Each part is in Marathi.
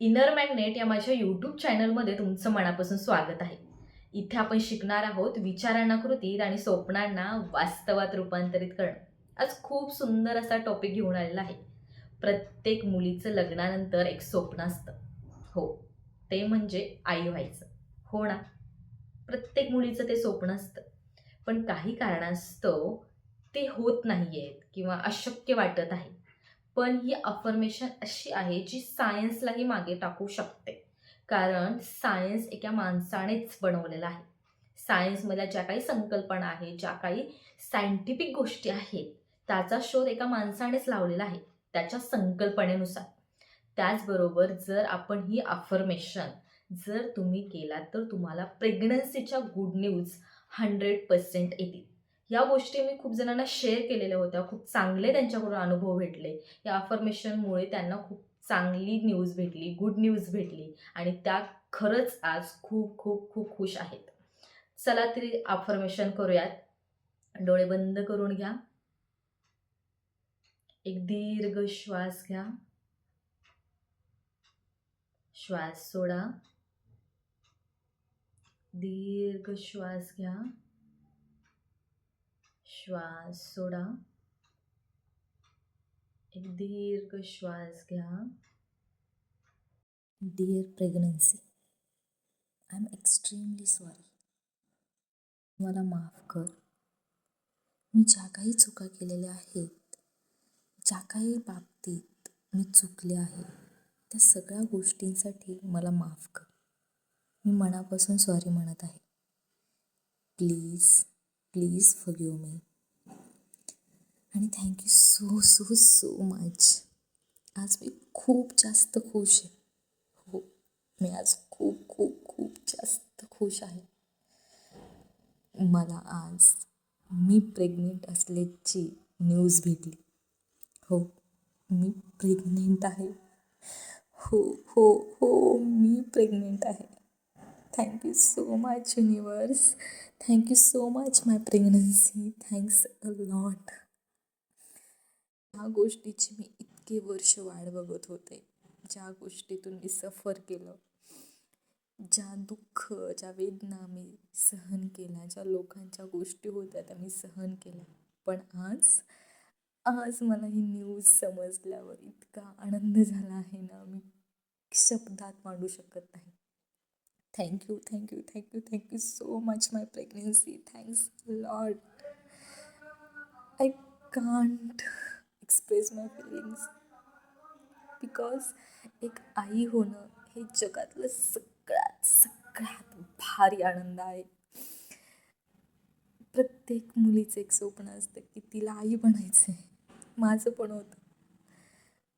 इनर मॅग्नेट या माझ्या यूट्यूब चॅनलमध्ये तुमचं मनापासून स्वागत आहे. इथे आपण शिकणार आहोत विचारांना कृतीत आणि स्वप्नांना वास्तवात रूपांतरित करणं. आज खूप सुंदर असा टॉपिक घेऊन आलेला आहे. प्रत्येक मुलीचं लग्नानंतर एक स्वप्न असतं. हो ते म्हणजे आई व्हायचं. हो ना? प्रत्येक मुलीचं ते स्वप्न असतं. पण काही कारणास्तव ते होत नाही आहेत किंवा अशक्य वाटत आहे. पण ही अफर्मेशन अशी आहे जी सायन्सलाही मागे टाकू शकते. कारण सायन्स एका माणसानेच बनवलेलं आहे. सायन्समधल्या ज्या काही संकल्पना आहेत ज्या काही सायंटिफिक गोष्टी आहेत त्याचा शोध एका माणसानेच लावलेला आहे त्याच्या संकल्पनेनुसार. त्याचबरोबर जर आपण ही अफर्मेशन जर तुम्ही केलात तर तुम्हाला प्रेग्नन्सीच्या गुड न्यूज हंड्रेड पर्सेंट येतील. या गोष्टी मी खूप जणांना शेअर केलेल्या होत्या. खूप चांगले त्यांच्याकडून अनुभव भेटले. या अफर्मेशनमुळे त्यांना खूप चांगली न्यूज भेटली गुड न्यूज भेटली आणि त्या खरंच आज खूप खूप खूप खुश आहेत. चला तरी अफर्मेशन करूयात. डोळे बंद करून घ्या. एक दीर्घ श्वास घ्या. श्वास सोडा. दीर्घ श्वास घ्या. श्वास सोडा. एक दीर्घ श्वास घ्या. Dear pregnancy I am extremely sorry मला माफ कर. मी ज्या काही चुका केलेल्या आहेत ज्या काही बाबतीत मी चुकले आहे त्या सगळ्या गोष्टींसाठी मला माफ कर. मी मनापासून सॉरी म्हणत आहे. Please please forgive me. आणि thank you so so so much आज मी खूप जास्त खुश आहे. हो मी आज खूप खूप खूप जास्त खुश आहे. मला आज मी प्रेग्नेंट असल्याची न्यूज भेटली. हो मी प्रेग्नेंट आहे. हो हो हो मी प्रेग्नेंट आहे. Thank you so much universe thank you so much my pregnancy thanks a lot ह्या गोष्टीची मी इतके वर्ष वाट बघत होते ज्या गोष्टीतून मी सफर केलं ज्या दुःख ज्या वेदना मी सहन केल्या ज्या लोकांच्या गोष्टी होत्या त्या मी सहन केल्या. पण आज आज मला ही न्यूज समजल्यावर इतका आनंद झाला आहे ना मी शब्दात मांडू शकत नाही. Thank you thank you thank you thank you so much my pregnancy thanks lot I can't express my feelings because एक आई होणं हे जगातलं सगळ्यात सगळ्यात भारी आनंद आहे. प्रत्येक मुलीचं एक स्वप्न असतं की तिला आई बनायचं आहे माझं पण होतं.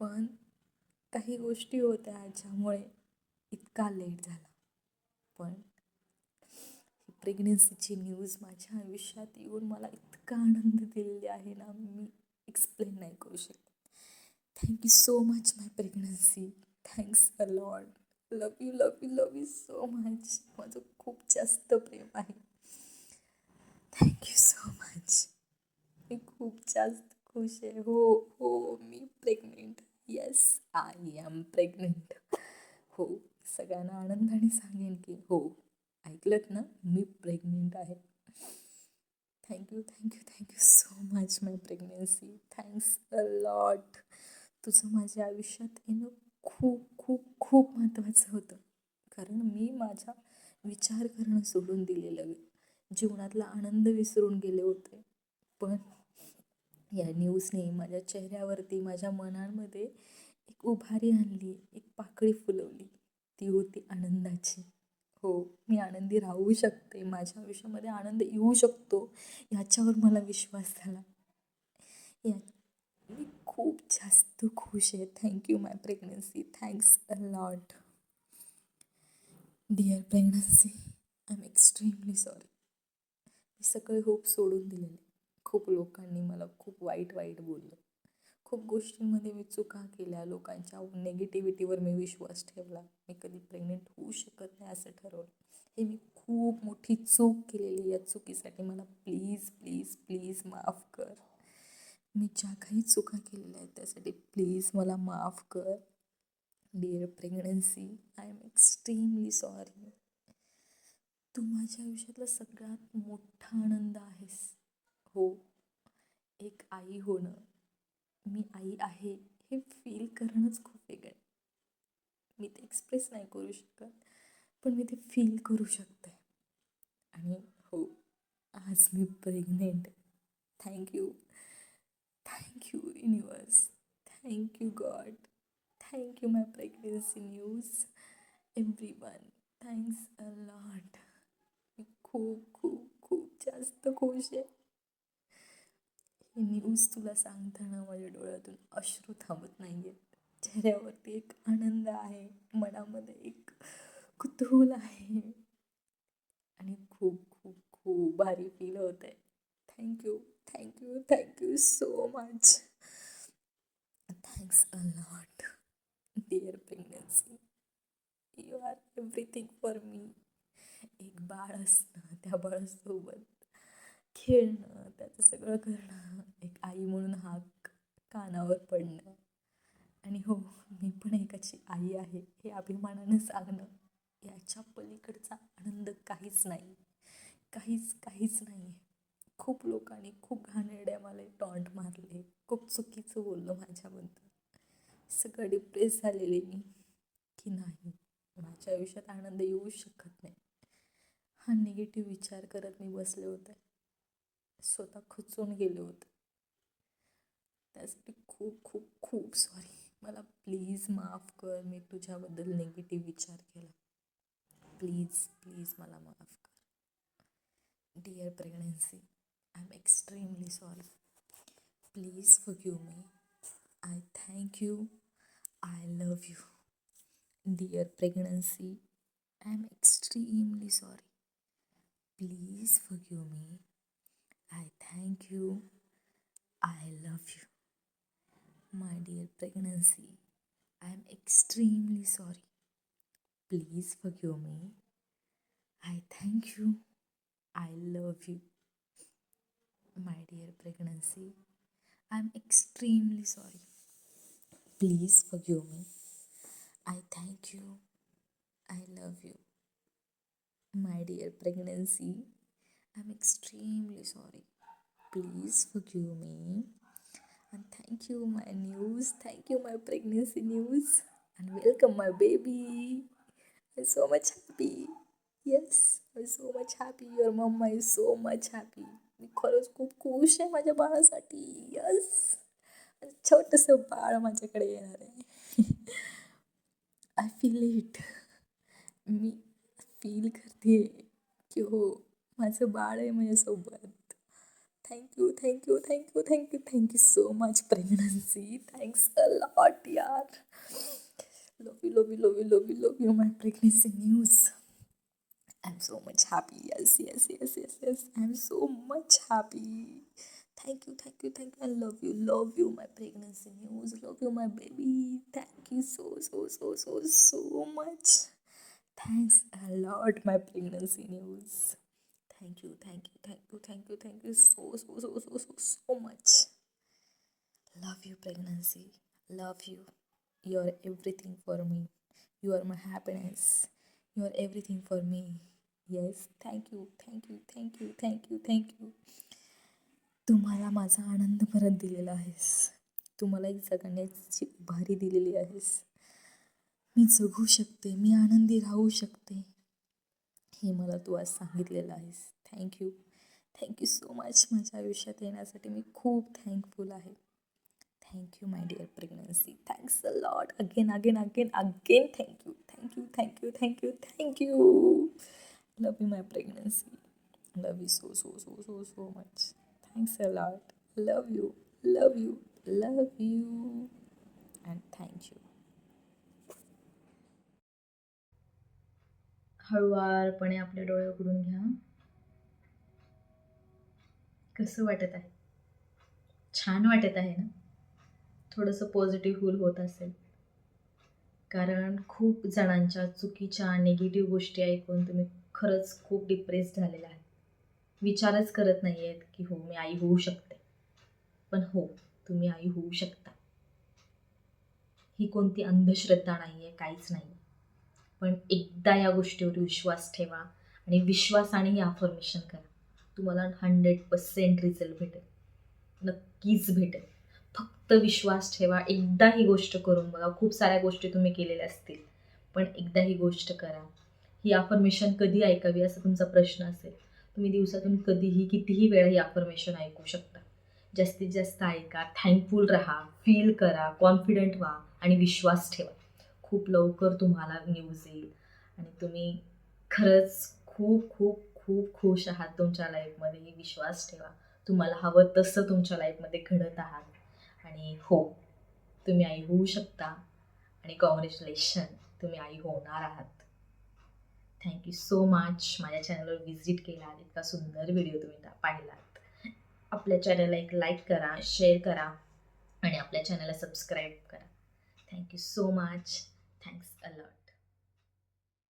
पण काही गोष्टी होत्या ज्यामुळे इतका लेट झाला. पण ही प्रेग्नन्सीची न्यूज माझ्या आयुष्यात येऊन मला इतका आनंद दिलेली आहे ना मी एक्सप्लेन नाही करू शकत. Thank you so much my pregnancy thanks a lot love you love you love you so much माझं खूप जास्त प्रेम आहे. थँक्यू सो मच मी खूप जास्त खुश आहे. हो हो मी pregnant yes I am pregnant हो. सगळ्यांना आनंदाने सांगेन की हो ऐकलंत ना? मी प्रेग्नेंट आहे. Thank you thank you thank you so much my pregnancy thanks a lot तुझं माझ्या आयुष्यात येणं खूप खूप खूप महत्त्वाचं होतं. कारण मी माझा विचार करणं सोडून दिलेलं जीवनातला आनंद विसरून गेले होते. पण या न्यूजने माझ्या चेहऱ्यावरती माझ्या मनामध्ये एक उभारी आणली एक पाकळी फुलवली. ती होती आनंदाची. हो मी आनंदी राहू शकते. माझ्या आयुष्यामध्ये आनंद येऊ शकतो याच्यावर मला विश्वास झाला. या मी खूप जास्त खुश आहे. Thank you my pregnancy thanks a lot dear pregnancy I am extremely sorry मी सगळे होप सोडून दिलेले. खूप लोकांनी मला खूप वाईट वाईट बोललं. खूप गोष्टींमध्ये मी चुका केल्या. लोकांच्या नेगेटिव्हिटीवर मी विश्वास ठेवला. मी कधी प्रेग्नेंट होऊ शकत नाही असं ठरवलं. हे मी खूप मोठी चूक केलेली या चुकीसाठी मला प्लीज प्लीज प्लीज माफ कर. मी ज्या काही चुका केलेल्या आहेत त्यासाठी प्लीज मला माफ कर. Dear pregnancy I am extremely sorry तू माझ्या आयुष्यातला सगळ्यात मोठा आनंद आहेस. हो. एक आई होणं मी आई आहे हे फील करणंच खूप वेगळं आहे. मी ते एक्सप्रेस नाही करू शकत पण मी ते फील करू शकते. आणि हो आज मी pregnant thank you thank you universe thank you God thank you my pregnancy news everyone thanks a lot मी खूप खूप खूप जास्त खुश आहे. ही न्यूज तुला सांगताना माझ्या डोळ्यातून अश्रू थांबत नाही आहेत चेहऱ्यावरती एक आनंद आहे मनामध्ये एक कुतूहल आहे. आणि खूप खूप खूप भारी फील होत आहे thank you thank you thank you so much thanks a lot dear pregnancy you are everything for me एक बाळ असणं त्या बाळासोबत खेळणं त्याचं सगळं करणं एक आई म्हणून हाक कानावर पडणं. आणि हो मी पण एकाची आई आहे हे अभिमानानं सांगणं याच्या पलीकडचा आनंद काहीच नाही. काहीच काहीच नाही. खूप लोकांनी खूप घाणेरड्या मला टॉन्ट मारले खूप चुकीचं बोललं माझ्याबद्दल. सगळं डिप्रेस झालेले मी की नाही माझ्या आयुष्यात आनंद येऊ शकत नाही. हा निगेटिव्ह विचार करत मी बसले होते. स्वतः खचून गेले होते. त्यासाठी खूप खूप खूप सॉरी मला प्लीज माफ कर. मी तुझ्याबद्दल निगेटिव्ह विचार केला. प्लीज प्लीज मला माफ कर. Dear pregnancy I am extremely sorry please forgive me I thank you I love you dear pregnancy I am extremely sorry please forgive me I thank you. I love you. My dear pregnancy, I am extremely sorry. Please forgive me. I thank you. I love you. My dear pregnancy, I am extremely sorry. Please forgive me. I thank you. I love you. My dear pregnancy, I am extremely sorry. Please forgive me. And thank you, my news. Thank you, my pregnancy news. And welcome, my baby. I'm so much happy. Yes, I'm so much happy. Your mama is so much happy. मी खरंच खूप खुश आहे माझ्या बाळासाठी यस छोटंसं बाळ माझ्याकडे येणार आहे आय फील इट मी फील करते की हो माझं बाळ आहे माझ्यासोबत. Thank you thank you thank you thank you thank you so much pregnancy thanks a lot यार. Love you love you love you love you love you my pregnancy news I am so much happy yes yes yes yes yes I am so much happy thank you thank you thank you I love you love you my pregnancy news love you my baby thank you so so so so so much thanks a lot my pregnancy news thank you thank you thank you thank you thank you so so so so so so much love you pregnancy love you you are everything for me you are my happiness you are everything for me yes thank you thank you thank you thank you thank you तुम्हाला माझा आनंद परत दिलेला आहेस तू मला एक जगण्याची उभारी दिलेली आहेस मी जगू शकते मी आनंदी राहू शकते हे मला तू आज सांगितलेलं आहेस. थँक्यू थँक्यू सो मच माझ्या आयुष्यात येण्यासाठी मी खूप थँकफुल आहे. Thank you my dear pregnancy thanks a lot again again again again thank you thank you thank you thank you thank you love you my pregnancy love you so so so so so much thanks a lot love you love you love you and thank you हळुवारपणे आपले डोळे उघडून घ्या. कसं वाटत आहे? छान वाटत आहे ना? थोडंसं पॉझिटिव्ह फूल होत असेल. कारण खूप जणांच्या चुकीच्या निगेटिव्ह गोष्टी ऐकून तुम्ही खरंच खूप डिप्रेस झालेला आहे विचारच करत नाही आहेत की हो मी आई होऊ शकते. पण हो तुम्ही आई होऊ शकता. ही कोणती अंधश्रद्धा नाही आहे काहीच नाही पण एकदा या गोष्टीवर विश्वास ठेवा आणि विश्वासाने ही अफर्मेशन करा. तुम्हाला हंड्रेड पर्सेंट रिझल्ट भेटेल. नक्कीच भेटेल. फक्त विश्वास ठेवा. एकदा ही गोष्ट करून बघा. खूप साऱ्या गोष्टी तुम्ही केलेल्या असतील. पण एकदा ही गोष्ट करा. ही अफर्मेशन कधी ऐकावी असा तुमचा प्रश्न असेल तुम्ही दिवसातून कधीही कितीही वेळा ही अफर्मेशन ऐकू शकता. जास्तीत जास्त ऐका. थँकफुल राहा. फील करा. कॉन्फिडंट व्हा. आणि विश्वास ठेवा. खूप लवकर तुम्हाला न्यूज येईल. आणि तुम्ही खरंच खूप खूप खूप खुश आहात तुमच्या लाईफमध्ये विश्वास ठेवा. तुम्हाला हवं तसं तुमच्या लाईफमध्ये घडत आहात. आणि हो तुम्ही आई होऊ शकता. आणि कॉंग्रॅच्युलेशन तुम्ही आई होणार आहात. थँक्यू सो मच माझ्या चॅनलवर व्हिजिट केला इतका सुंदर व्हिडिओ तुम्ही पाहिलात. आपल्या चॅनलला एक लाईक करा शेअर करा. आणि आपल्या चॅनलला सबस्क्राईब करा. Thank you so much thanks a lot